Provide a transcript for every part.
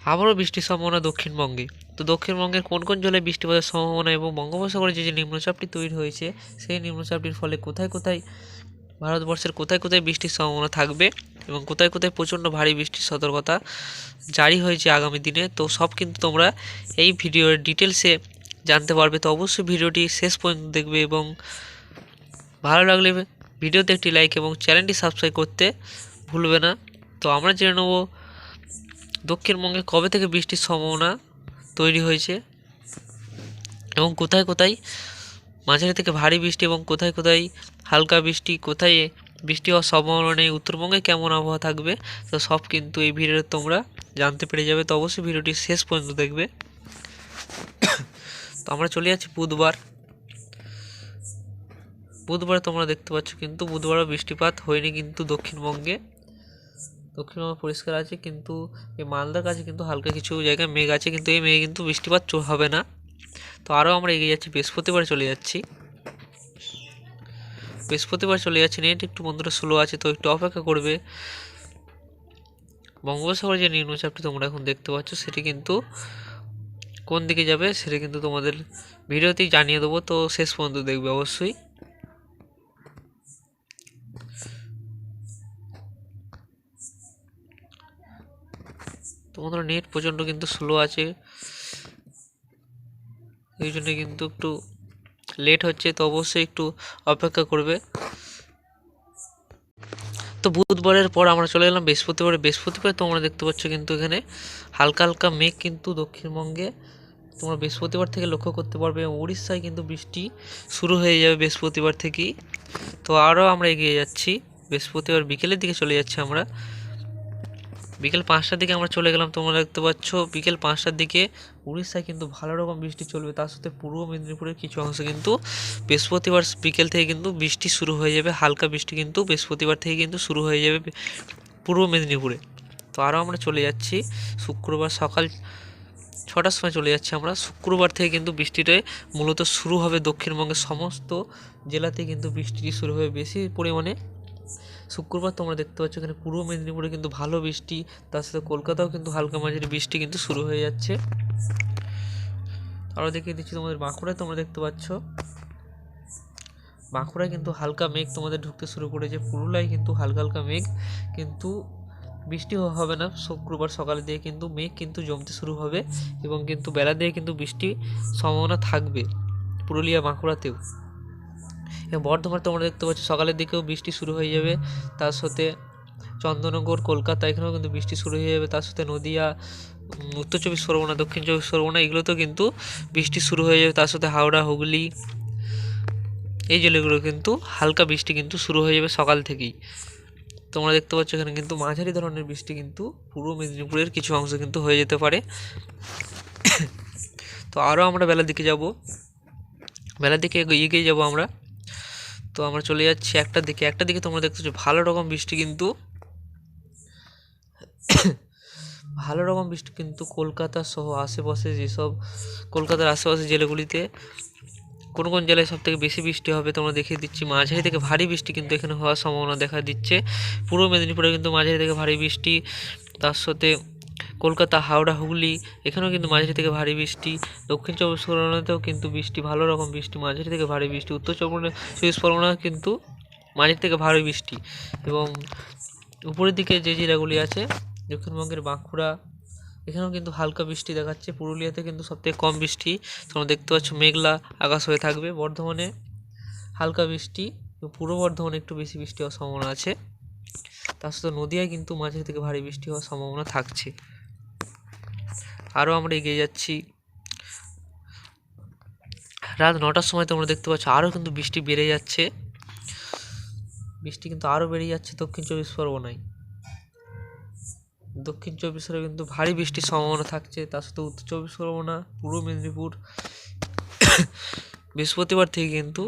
আবারও বৃষ্টির সম্ভাবনা দক্ষিণবঙ্গে। তো দক্ষিণবঙ্গের কোন কোন জেলায় বৃষ্টিপাতের সম্ভাবনা এবং বঙ্গোপসাগরে যে যে নিম্নচাপটি তৈরি হয়েছে, সেই নিম্নচাপটির ফলে কোথায় কোথায়, ভারতবর্ষের কোথায় কোথায় বৃষ্টির সম্ভাবনা থাকবে এবং কোথায় কোথায় প্রচণ্ড ভারী বৃষ্টির সতর্কতা জারি হয়েছে আগামী দিনে, তো সব কিন্তু তোমরা এই ভিডিওর ডিটেলসে জানতে পারবে। তো অবশ্যই ভিডিওটি শেষ পর্যন্ত দেখবে এবং ভালো লাগলে ভিডিওতে একটি লাইক এবং চ্যানেলটি সাবস্ক্রাইব করতে ভুলবে না। তো আমরা জেনে নেব দক্ষিণবঙ্গে কবে থেকে বৃষ্টির সম্ভাবনা তৈরি হয়েছে? এবং কোথায় কোথায় মাঝারি থেকে ভারী বৃষ্টি এবং কোথায় কোথায় হালকা বৃষ্টি, কোথায় বৃষ্টি হওয়ার সম্ভাবনা নেই উত্তরবঙ্গে কেমন আবহাওয়া থাকবে, তো সব কিন্তু এই ভিডিওতে তোমরা জানতে পেরে যাবে। তো অবশ্যই ভিডিওটি শেষ পর্যন্ত দেখবে। তো আমরা চলে যাচ্ছি বুধবার। বুধবার তোমরা দেখতে পাচ্ছ কিন্তু বুধবারও বৃষ্টিপাত হয়নি কিন্তু দক্ষিণবঙ্গে দক্ষিণবঙ্গ পরিষ্কার আছে, কিন্তু এই মালদার কাছে কিন্তু হালকা কিছু জায়গায় মেঘ আছে, কিন্তু এই মেঘে কিন্তু বৃষ্টিপাত হবে না। তো আরও আমরা এগিয়ে যাচ্ছি, বৃহস্পতিবার চলে যাচ্ছি। বৃহস্পতিবার চলে যাচ্ছি, নেট একটু বন্ধুরা স্লো আছে, তো একটু অপেক্ষা করবে। বঙ্গোপসাগরে যে নিম্নচাপটি তোমরা এখন দেখতে পাচ্ছ, সেটি কিন্তু কোন দিকে যাবে, সেটা কিন্তু তোমাদের ভিডিওতেই জানিয়ে দেবো। তো শেষ পর্যন্ত দেখবে অবশ্যই। তোমাদের নেট প্রচণ্ড কিন্তু স্লো আছে। এই জন্য কিন্তু একটু লেট হচ্ছে, তো অবশ্যই একটু অপেক্ষা করবে। তো বুধবারের পর আমরা চলে গেলাম বৃহস্পতিবারে। বৃহস্পতিবার তোমরা দেখতে পাচ্ছ কিন্তু এখানে হালকা হালকা মেঘ কিন্তু দক্ষিণবঙ্গে। তোমরা বৃহস্পতিবার থেকে লক্ষ্য করতে পারবে উড়িষ্যায় কিন্তু বৃষ্টি শুরু হয়ে যাবে বৃহস্পতিবার থেকেই। তো আরও আমরা এগিয়ে যাচ্ছি। বৃহস্পতিবার বিকেলের দিকে চলে যাচ্ছি আমরা। বিকেল পাঁচটার দিকে আমরা চলে গেলাম, তোমরা দেখতে পাচ্ছ। বিকেল পাঁচটার দিকে উড়িষ্যায় কিন্তু ভালো রকম বৃষ্টি চলবে, তার সাথে পূর্ব মেদিনীপুরের কিছু অংশ কিন্তু বৃহস্পতিবার বিকেল থেকে কিন্তু বৃষ্টি শুরু হয়ে যাবে, হালকা বৃষ্টি কিন্তু বৃহস্পতিবার থেকে কিন্তু শুরু হয়ে যাবে পূর্ব মেদিনীপুরে। তো আরও আমরা চলে যাচ্ছি, শুক্রবার সকাল ছটার সময় চলে যাচ্ছি আমরা। শুক্রবার থেকে কিন্তু বৃষ্টিটা মূলত শুরু হবে দক্ষিণবঙ্গের সমস্ত জেলাতে কিন্তু বৃষ্টিটি শুরু হবে বেশি পরিমাণে। শুক্রবার তোমরা দেখতে পাচ্ছ এখানে পূর্ব মেদিনীপুরে কিন্তু ভালো বৃষ্টি, তার সাথে কলকাতাও কিন্তু হালকা মাঝারি বৃষ্টি কিন্তু শুরু হয়ে যাচ্ছে। আরও দেখিয়ে দিচ্ছি তোমাদের বাঁকুড়ায়, তোমরা দেখতে পাচ্ছ। বাঁকুড়ায় কিন্তু হালকা মেঘ তোমাদের ঢুকতে শুরু করেছে, পুরুলিয়ায় কিন্তু হালকা হালকা মেঘ, কিন্তু বৃষ্টি হবে না। শুক্রবার সকালে দিয়ে কিন্তু মেঘ কিন্তু জমতে শুরু হবে এবং কিন্তু বেলা দিয়ে কিন্তু বৃষ্টি সম্ভাবনা থাকবে পুরুলিয়া বাঁকুড়াতেও এবং বর্ধমান তোমরা দেখতে পাচ্ছ সকালের দিকেও বৃষ্টি শুরু হয়ে যাবে, তার সাথে চন্দননগর, কলকাতা, এখানেও কিন্তু বৃষ্টি শুরু হয়ে যাবে, তার সাথে নদিয়া উত্তর চব্বিশ পরগনা, দক্ষিণ চব্বিশ পরগনা, এগুলোতেও কিন্তু বৃষ্টি শুরু হয়ে যাবে, তার সাথে হাওড়া, হুগলি, এই জেলাগুলো কিন্তু হালকা বৃষ্টি কিন্তু শুরু হয়ে যাবে সকাল থেকেই। তোমরা দেখতে পাচ্ছ এখানে কিন্তু মাঝারি ধরনের বৃষ্টি কিন্তু পূর্ব মেদিনীপুরের কিছু অংশ কিন্তু হয়ে যেতে পারে। তো আরও আমরা বেলার দিকে যাব, বেলার দিকে এগিয়ে যাব আমরা। তো আমরা চলে যাচ্ছি একটার দিকে। একটা দিকে তোমরা দেখতে পাচ্ছ ভালো রকম বৃষ্টি কিন্তু ভালো রকম বৃষ্টি কিন্তু কলকাতা সহ আশেপাশে যেসব কলকাতার আশেপাশে জেলাগুলিতে কোন কোন জেলায় সব থেকে বেশি বৃষ্টি হবে তোমরা দেখিয়ে দিচ্ছি। মাঝারি থেকে ভারী বৃষ্টি কিন্তু এখানে হওয়ার সম্ভাবনা দেখা দিচ্ছে। পূর্ব মেদিনীপুরে কিন্তু মাঝারি থেকে ভারী বৃষ্টি, তার সাথে কলকাতা, হাওড়া, হুগলি, এখানেও কিন্তু মাঝারি থেকে ভারী বৃষ্টি, দক্ষিণ চব্বিশ পরগনাতেও কিন্তু বৃষ্টি, ভালো রকম বৃষ্টি, মাঝারি থেকে ভারী বৃষ্টি, উত্তর চব্বিশ পরগনা কিন্তু মাঝারি থেকে ভারী বৃষ্টি এবং উপরের দিকে যে জেলাগুলি আছে, দক্ষিণবঙ্গের বাঁকুড়া, এখানেও কিন্তু হালকা বৃষ্টি দেখাচ্ছে, পুরুলিয়াতে কিন্তু সবথেকে কম বৃষ্টি, তোমরা দেখতে পাচ্ছ মেঘলা আকাশ হয়ে থাকবে, বর্ধমানে হালকা বৃষ্টি পূর্ব বর্ধমানে একটু বেশি বৃষ্টি হওয়ার সম্ভাবনা আছে, তার সাথে নদিয়ায় কিন্তু মাঝারি থেকে ভারী বৃষ্টি হওয়ার সম্ভাবনা থাকছে। আরও আমরা এগিয়ে যাচ্ছি। রাত নটার সময় তোমরা দেখতে পাচ্ছ আরও কিন্তু বৃষ্টি বেড়ে যাচ্ছে। বৃষ্টি কিন্তু আরও বেড়ে যাচ্ছে দক্ষিণ চব্বিশ পরগনায়। দক্ষিণ চব্বিশ পরগনায় কিন্তু ভারী বৃষ্টির সম্ভাবনা থাকছে। তার সাথে উত্তর চব্বিশ পরগনা, পূর্ব মেদিনীপুর, বৃহস্পতিবার থেকে কিন্তু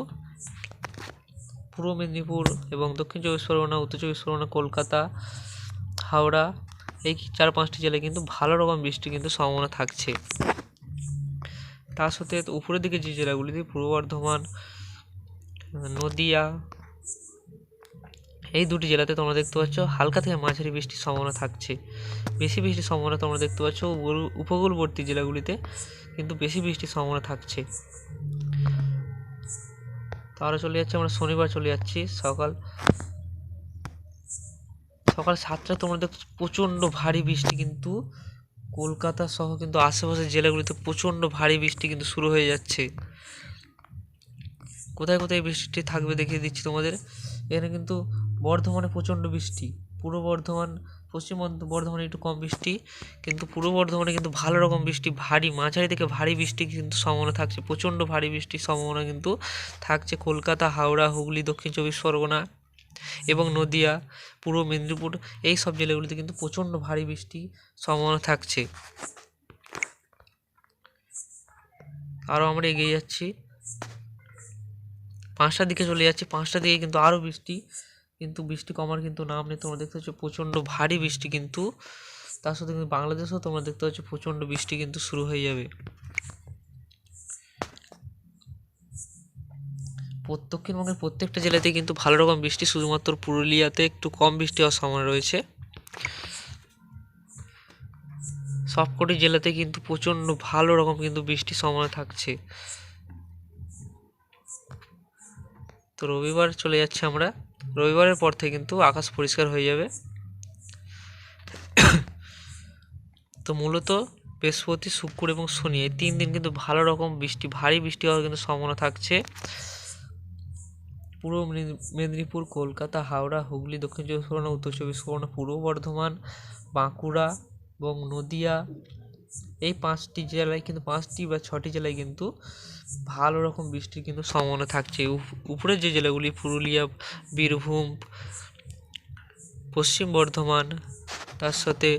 পূর্ব মেদিনীপুর এবং দক্ষিণ চব্বিশ পরগনা, উত্তর চব্বিশ পরগনা, কলকাতা, হাওড়া এই চার পাঁচটি জেলায় কিন্তু ভালো রকম বৃষ্টি কিন্তু সম্ভাবনা থাকছে। তার সাথে উপরের দিকে যে জেলাগুলিতে পূর্ব বর্ধমান, নদিয়া, এই দুটি জেলাতে তোমরা দেখতে পাচ্ছ হালকা থেকে মাঝারি বৃষ্টির সম্ভাবনা থাকছে। বেশি বৃষ্টির সম্ভাবনা তোমরা দেখতে পাচ্ছ উপকূল- উপকূলবর্তী জেলাগুলিতে কিন্তু বেশি বৃষ্টির সম্ভাবনা থাকছে। তাহলে চলে যাচ্ছে, আমরা শনিবার চলে যাচ্ছি সকাল সকাল সাতটা তোমরা দেখছ প্রচণ্ড ভারী বৃষ্টি কিন্তু কলকাতা সহ কিন্তু আশেপাশের জেলাগুলিতে প্রচণ্ড ভারী বৃষ্টি কিন্তু শুরু হয়ে যাচ্ছে। কোথায় কোথায় এই বৃষ্টিটি থাকবে দেখিয়ে দিচ্ছি তোমাদের। এখানে কিন্তু বর্ধমানে প্রচণ্ড বৃষ্টি, পূর্ব বর্ধমান, পশ্চিম বর্ধমানে একটু কম বৃষ্টি, কিন্তু পূর্ব বর্ধমানে কিন্তু ভালো রকম বৃষ্টি, ভারী, মাঝারি থেকে ভারী বৃষ্টি কিন্তু সম্ভাবনা থাকছে, প্রচণ্ড ভারী বৃষ্টির সম্ভাবনা কিন্তু থাকছে। কলকাতা, হাওড়া, হুগলি, দক্ষিণ চব্বিশ পরগনা এবং নদিয়া, পূর্ব মেদিনীপুর, এই সব জেলাগুলিতে কিন্তু প্রচণ্ড ভারী বৃষ্টি সম্ভাবনা থাকছে। আরও আমরা এগিয়ে যাচ্ছি। পাঁচটার দিকে চলে যাচ্ছি। পাঁচটার দিকে কিন্তু আরও বৃষ্টি, কিন্তু বৃষ্টি কমার কিন্তু নাম নেই। তোমরা দেখতে পাচ্ছ প্রচণ্ড ভারী বৃষ্টি কিন্তু, তার সাথে কিন্তু বাংলাদেশেও তোমরা দেখতে পাচ্ছ প্রচণ্ড বৃষ্টি কিন্তু শুরু হয়ে যাবে। দক্ষিণবঙ্গের প্রত্যেকটা জেলাতে কিন্তু ভালো রকম বৃষ্টি, শুধুমাত্র পুরুলিয়াতে একটু কম বৃষ্টি হওয়ার সম্ভাবনা রয়েছে। সবকটি জেলাতে কিন্তু প্রচণ্ড ভালো রকম কিন্তু বৃষ্টির সম্ভাবনা থাকছে। তো রবিবার চলে যাচ্ছে আমরা। রবিবারের পর থেকে কিন্তু আকাশ পরিষ্কার হয়ে যাবে। তো মূলত বৃহস্পতি, শুক্র এবং শনি এই তিন দিন কিন্তু ভালো রকম বৃষ্টি, ভারী বৃষ্টি হওয়ার কিন্তু সম্ভাবনা থাকছে। পূর্ব মেদিনীপুর, কলকাতা, হাওড়া, হুগলি, দক্ষিণ চব্বিশ পরগনা, উত্তর চব্বিশ পরগনা, পূর্ব বর্ধমান, বাঁকুড়া এবং নদিয়া। এই পাঁচটি জেলায় কিন্তু, পাঁচটি বা ছটি জেলায় কিন্তু ভালো রকম বৃষ্টির কিন্তু সম্ভাবনা থাকছে। উপ- উপরের যে জেলাগুলি, পুরুলিয়া, বীরভূম, পশ্চিম বর্ধমান, তার সাথে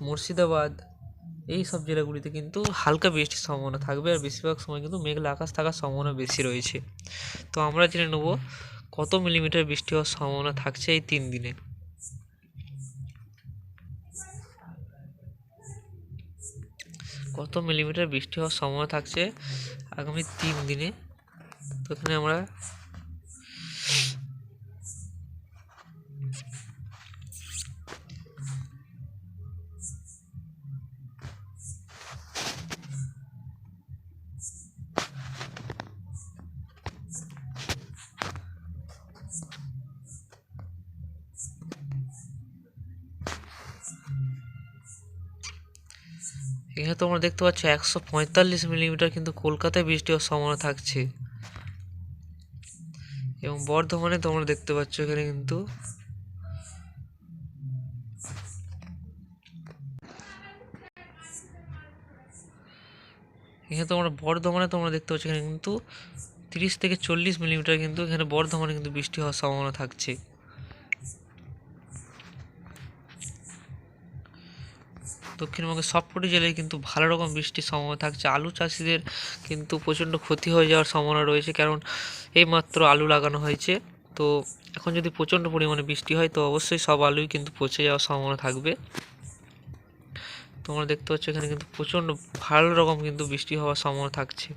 মুর্শিদাবাদ এই সব জেলাগুলিতে কিন্তু হালকা বৃষ্টির সম্ভাবনা থাকবে আর বেশিরভাগ সময় কিন্তু মেঘলা আকাশ থাকার সম্ভাবনা বেশি রয়েছে। তো আমরা জেনে নেব কত মিলিমিটার বৃষ্টি হওয়ার সম্ভাবনা থাকছে এই তিন দিনে। কত মিলিমিটার বৃষ্টি হওয়ার সম্ভাবনা থাকছে আগামী তিন দিনে? তো এখানে আমরা এখানে তোমরা দেখতে পাচ্ছ একশো পঁয়তাল্লিশ মিলিমিটার কিন্তু কলকাতায় বৃষ্টি হওয়ার সম্ভাবনা থাকছে। এবং বর্ধমানে তোমরা দেখতে পাচ্ছ এখানে কিন্তু এখানে তোমরা বর্ধমানে তোমরা দেখতে পাচ্ছ এখানে কিন্তু তিরিশ থেকে চল্লিশ মিলিমিটার কিন্তু এখানে বর্ধমানে কিন্তু বৃষ্টি হওয়ার সম্ভাবনা থাকছে। দক্ষিণবঙ্গের সবকটি জেলায় কিন্তু ভালো রকম বৃষ্টির সম্ভাবনা থাকছে। আলু চাষিদের কিন্তু প্রচণ্ড ক্ষতি হয়ে যাওয়ার সম্ভাবনা রয়েছে, কারণ এইমাত্র আলু লাগানো হয়েছে। তো এখন যদি প্রচণ্ড পরিমাণে বৃষ্টি হয়, তো অবশ্যই সব আলুই কিন্তু পচে যাওয়ার সম্ভাবনা থাকবে। তোমরা দেখতে পাচ্ছ এখানে কিন্তু প্রচণ্ড ভালো রকম কিন্তু বৃষ্টি হওয়ার সম্ভাবনা থাকছে।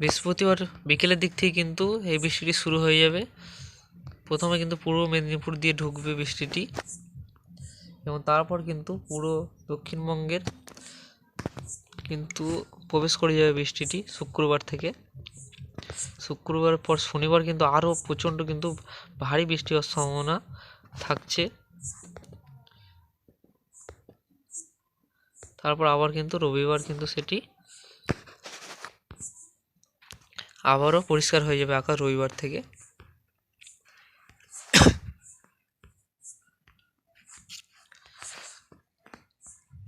বৃহস্পতিবার বিকেলের দিক থেকে কিন্তু এই বৃষ্টিটি শুরু হয়ে যাবে। প্রথমে কিন্তু পূর্ব মেদিনীপুর দিয়ে ঢুকবে বৃষ্টিটি এবং তারপর কিন্তু পুরো দক্ষিণবঙ্গের কিন্তু প্রবেশ করে যাবে বৃষ্টিটি শুক্রবার থেকে। শুক্রবার পর শনিবার কিন্তু আরও প্রচণ্ড কিন্তু ভারী বৃষ্টি হওয়ার সম্ভাবনা থাকছে। তারপর আবার কিন্তু রবিবার কিন্তু সেটি আবারও পরিষ্কার হয়ে যাবে আকাশ রবিবার থেকে।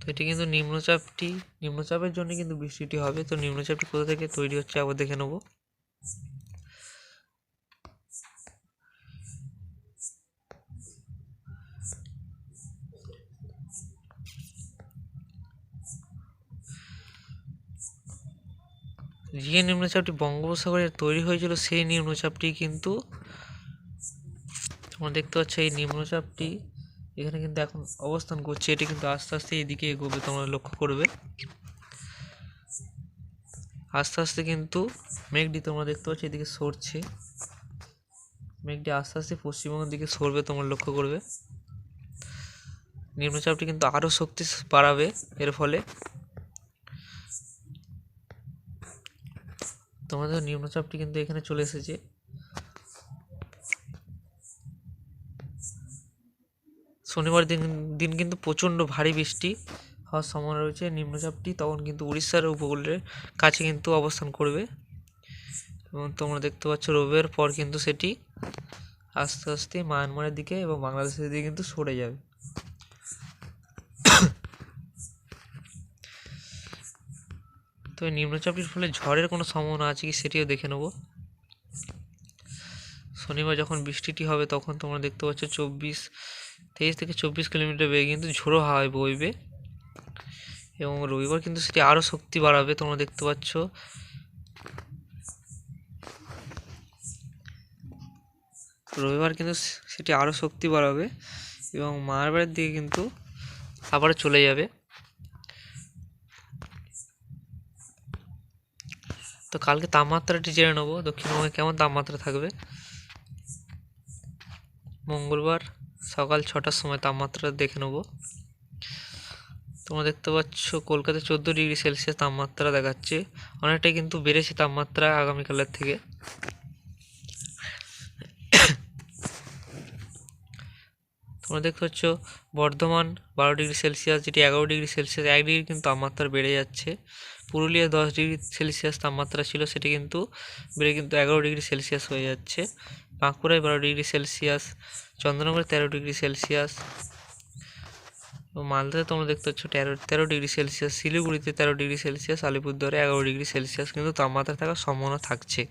তো এটি কিন্তু নিম্নচাপটি, নিম্নচাপের জন্য কিন্তু বৃষ্টিটি হবে। তো নিম্নচাপটি কোথা থেকে তৈরি হচ্ছে, আবার দেখে নেব। যে নিম্নচাপটি বঙ্গোপসাগরে তৈরি হয়েছিল, সেই নিম্নচাপটি কিন্তু তোমরা দেখতে পাচ্ছ, এই নিম্নচাপটি এখানে কিন্তু এখন অবস্থান করছে। এটি কিন্তু আস্তে আস্তে এদিকে এগোবে, তোমরা লক্ষ্য করবে। আস্তে আস্তে কিন্তু মেঘটি তোমরা দেখতে পাচ্ছ, এদিকে সরছে। মেঘটি আস্তে আস্তে পশ্চিমবঙ্গের দিকে সরবে, তোমরা লক্ষ্য করবে। নিম্নচাপটি কিন্তু আরও শক্তি বাড়াবে, এর ফলে তোমাদের নিম্নচাপটি কিন্তু এখানে চলে এসেছে। শনিবার দিন দিন কিন্তু প্রচণ্ড ভারী বৃষ্টি হওয়ার সম্ভাবনা রয়েছে। নিম্নচাপটি তখন কিন্তু উড়িষ্যার উপকূলের কাছে কিন্তু অবস্থান করবে। এবং তোমরা দেখতে পাচ্ছ, রবিবার পর কিন্তু সেটি আস্তে আস্তে মায়ানমারের দিকে এবং বাংলাদেশের দিকে কিন্তু সরে যাবে। তো এই নিম্নচাপটির ফলে ঝড়ের কোনো সম্ভাবনা আছে কি সেটিও দেখে নেব। শনিবার যখন বৃষ্টিটি হবে তখন তোমরা দেখতে পাচ্ছ চব্বিশ, তেইশ থেকে চব্বিশ কিলোমিটার বেগে কিন্তু ঝোড়ো হাওয়ায় বইবে এবং রবিবার কিন্তু সেটি আরও শক্তি বাড়াবে তোমরা দেখতে পাচ্ছ। রবিবার কিন্তু সেটি আরও শক্তি বাড়াবে এবং মারবারের দিকে কিন্তু আবার চলে যাবে। তো কালকে তাপমাত্রাটি জেনে নেব, দক্ষিণবঙ্গে কেমন তাপমাত্রা থাকবে? মঙ্গলবার সকাল ছটার সময় তাপমাত্রা দেখে নেব। তোমরা দেখতে পাচ্ছ কলকাতায় চোদ্দ ডিগ্রি সেলসিয়াস তাপমাত্রা দেখাচ্ছে। অনেকটাই কিন্তু বেড়েছে তাপমাত্রা আগামীকালের থেকে। তোমরা দেখতে পাচ্ছ বর্ধমান বারো ডিগ্রি সেলসিয়াস, যেটি এগারো ডিগ্রি সেলসিয়াস, এক ডিগ্রি কিন্তু তাপমাত্রা বেড়ে যাচ্ছে। পুরুলিয়া দশ ডিগ্রি সেলসিয়াস তাপমাত্রা ছিল, সেটি কিন্তু বেড়ে কিন্তু এগারো ডিগ্রি সেলসিয়াস হয়ে যাচ্ছে। বাঁকুড়ায় বারো ডিগ্রি সেলসিয়াস, চন্দ্রনগরে তেরো ডিগ্রি সেলসিয়াস মালদাতে তোমরা দেখতে পাচ্ছ তেরো তেরো ডিগ্রি সেলসিয়াস, শিলিগুড়িতে তেরো ডিগ্রি সেলসিয়াস, আলিপুরদুয়ারে এগারো ডিগ্রি সেলসিয়াস কিন্তু তাপমাত্রা থাকার সম্ভাবনা থাকছে।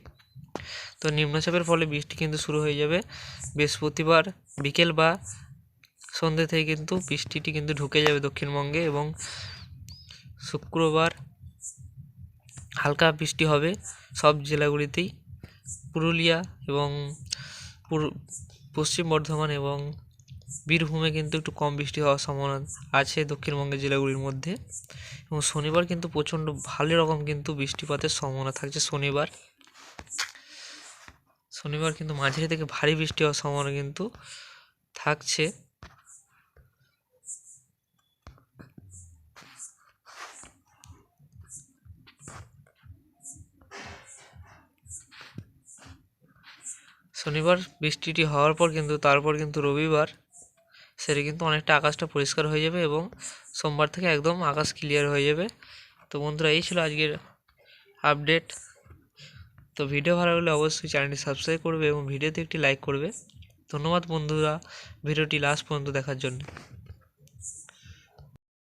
তো নিম্নচাপের ফলে বৃষ্টি কিন্তু শুরু হয়ে যাবে বৃহস্পতিবার বিকেল বা সন্ধ্যে থেকে কিন্তু বৃষ্টিটি কিন্তু ঢুকে যাবে দক্ষিণবঙ্গে এবং শুক্রবার হালকা বৃষ্টি হবে সব জেলাগুলিতেই। পুরুলিয়া এবং পশ্চিম বর্ধমান এবং বীরভূমে কিন্তু একটু কম বৃষ্টি হওয়ার সম্ভাবনা আছে দক্ষিণবঙ্গের জেলাগুলির মধ্যে। এবং শনিবার কিন্তু প্রচণ্ড ভালো রকম কিন্তু বৃষ্টিপাতের সম্ভাবনা থাকছে শনিবার। শনিবার কিন্তু মাঝারি থেকে ভারী বৃষ্টি হওয়ার সম্ভাবনা কিন্তু থাকছে। শনিবার বৃষ্টিটি হওয়ার পর কিন্তু, তারপর কিন্তু রবিবার সেটি কিন্তু অনেকটা আকাশটা পরিষ্কার হয়ে যাবে এবং সোমবার থেকে একদম আকাশ ক্লিয়ার হয়ে যাবে। তো বন্ধুরা, এই ছিল আজকের আপডেট তো ভিডিও ভালো লাগলে অবশ্যই চ্যানেলটি সাবস্ক্রাইব করবে এবং ভিডিওতে একটি লাইক করবে। ধন্যবাদ বন্ধুরা ভিডিওটি লাস্ট পর্যন্ত দেখার জন্য।